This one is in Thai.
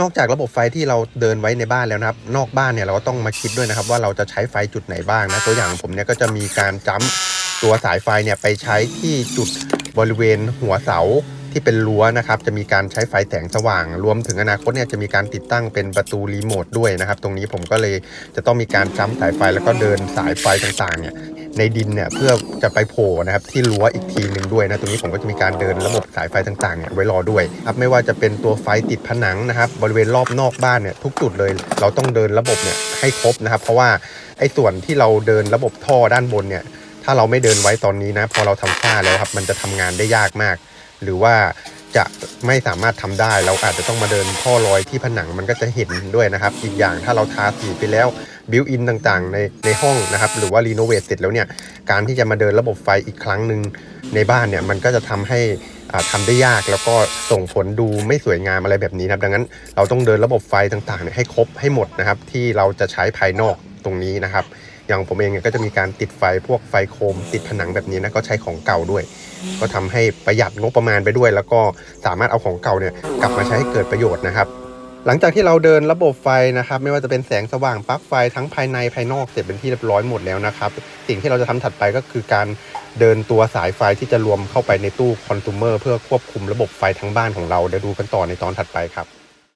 นอกจากระบบไฟที่เราเดินไว้ในบ้านแล้วนะครับ นอกบ้านเนี่ยเราก็ต้องมาคิดด้วยนะครับว่าเราจะใช้ไฟจุดไหนบ้างนะตัวอย่างผมเนี่ยก็จะมีการจ้ำตัวสายไฟเนี่ยไปใช้ที่จุดบริเวณหัวเสาที่เป็นรั้วนะครับจะมีการใช้ไฟแสงสว่าง รวมถึงอนาคตเนี่ยจะมีการติดตั้งเป็นประตูรีโมทด้วยนะครับ ตรงนี้ผมก็เลยจะต้องมีการจ้ำสายไฟแล้วก็เดินสายไฟต่างๆเนี่ย ในดินเนี่ยเพื่อจะไปโผล่นะครับที่รั้วอีกทีหนึ่งด้วยนะตรงนี้ผมก็จะมีการเดินระบบสายไฟต่างๆเนี่ยไว้รอด้วยครับไม่ว่าจะเป็นตัวไฟติดผนังนะครับบริเวณรอบนอกบ้านเนี่ยทุกจุดเลย เราต้องเดินระบบเนี่ยให้ครบนะครับ เพราะว่าไอ้ส่วนที่เราเดินระบบท่อด้านบนเนี่ยถ้าเราไม่เดินไว้ตอนนี้นะ พอเราทำพลาแล้วครับมันจะทำงานได้ยากมาก หรือว่าจะไม่สามารถทำได้ เราอาจจะต้องมาเดินท่อลอยที่ผนังมันก็จะเห็นด้วยนะครับ อีกอย่างถ้าเราทาสีไปแล้ว บิวอินต่างๆ ในในห้องนะครับ หรือว่ารีโนเวทเสร็จแล้วเนี่ย การที่จะมาเดินระบบไฟอีกครั้งหนึ่งในบ้านเนี่ย มันก็จะทำให้อ่าทำาได้ยากแล้วก็ส่งผลดูไม่สวยงามอะไรแบบนี้นะครับ ดังนั้นเราต้องเดินระบบไฟต่างๆเนี่ยให้ครบให้หมดนะครับ ที่เราจะใช้ภายนอกตรงนี้นะครับ อย่างผมเองเนี่ยก็จะมีการติดไฟพวกไฟโคม ติดผนังแบบนี้นะก็ใช้ของเก่าด้วย ก็ทำให้ประหยัดงบประมาณไปด้วย แล้วก็สามารถเอาของเก่าเนี่ยกลับมาใช้ให้เกิดประโยชน์นะครับ หลังจากที่เราเดินระบบไฟนะครับ ไม่ว่าจะเป็นแสงสว่างปลั๊กไฟทั้งภายในภายนอกเสร็จเป็นที่เรียบร้อยหมดแล้วนะครับ สิ่งที่เราจะทำถัดไปก็คือการเดินตัวสายไฟที่จะรวมเข้าไปในตู้คอน sumer เพื่อควบคุมระบบไฟทั้งบ้านของเราเดี๋ยวดูกันต่อในตอนถัดไปครับ